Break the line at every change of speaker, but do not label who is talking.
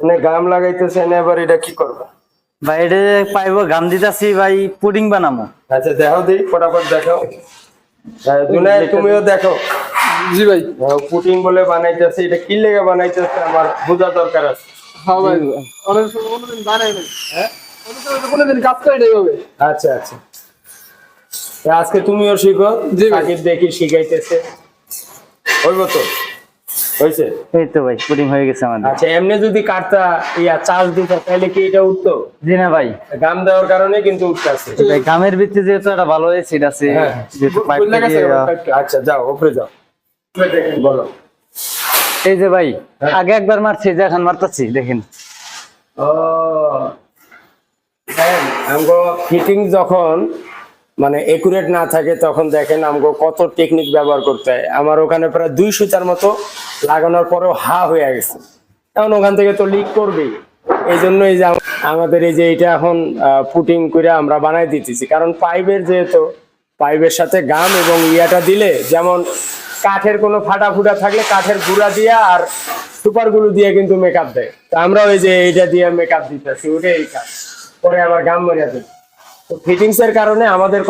মানে গাম লাগাইতেছেন এবার এটা কি করবে?
ভাই এটা পাইবো গাম দিতাছি ভাই পুডিং বানামো।
আচ্ছা দেখো দিই ফটাফট দেখো। হ্যাঁ, তুমিও দেখো।
জি ভাই।
পুটিং বলে বানাইতেছে এটা কি লেগে বানাইতেছে আমার বোঝা দরকার আছে।
হ্যাঁ ভাই অনেক কোনোদিন বানাই নাই। হ্যাঁ কোনোদিন কাজ করে
আচ্ছা আচ্ছা। আজকে তুমিও শিখো
জি ভাই।
দেখি শিখাইতেছে। হইব তো? হয়েছে?
এই তো ভাই পুডিং হয়ে গেছে আমাদের।
আচ্ছা এমনি যদি কাটতা ইয়া চার্জ দিত তাহলে কি এটা উঠতো?
জি না ভাই।
গাম দেওয়ার কারণে কিন্তু উঠতেছে
ভাই গামের ভিত্তি যেহেতু একটা ভালো এসিড আছে
হ্যাঁ। আচ্ছা যাও উপরে যাও। বলো।
এই যে ভাই আগে একবার মারছি যে এখন মারতাছি দেখেন।
ও হ্যাঁ, আমগো ফিটিং যখন মানে একুরেট না থাকে, তখন দেখেন আমগো কত টেকনিক ব্যবহার করতে হয়। আমার ওখানে প্রায় দুই সুতার মতো লাগানোর পরেও হা হয়ে গেছে। এখন ওখান থেকে তো লিক করবেই। এই জন্য এই যে আমাদের এই যে এটা এখন পুটিং করে আমরা বানাই দিতেছি। কারণ পাইপের যেহেতু, পাইপের সাথে গাম এবং ইয়াটা দিলে যেমন কাঠের কোনো ফাটা ফুটা থাকলে কাঠের গুঁড়া দিয়া আর সুপারগুলো দিয়ে কিন্তু মেকআপ দেয়। তো আমরা ওই যে এইটা দিয়ে মেকআপ দিতেছি, ওটাই কাজ। পরে আবার গাম মরিয়া দিই তো ফিটিংস এর কারণে আমাদের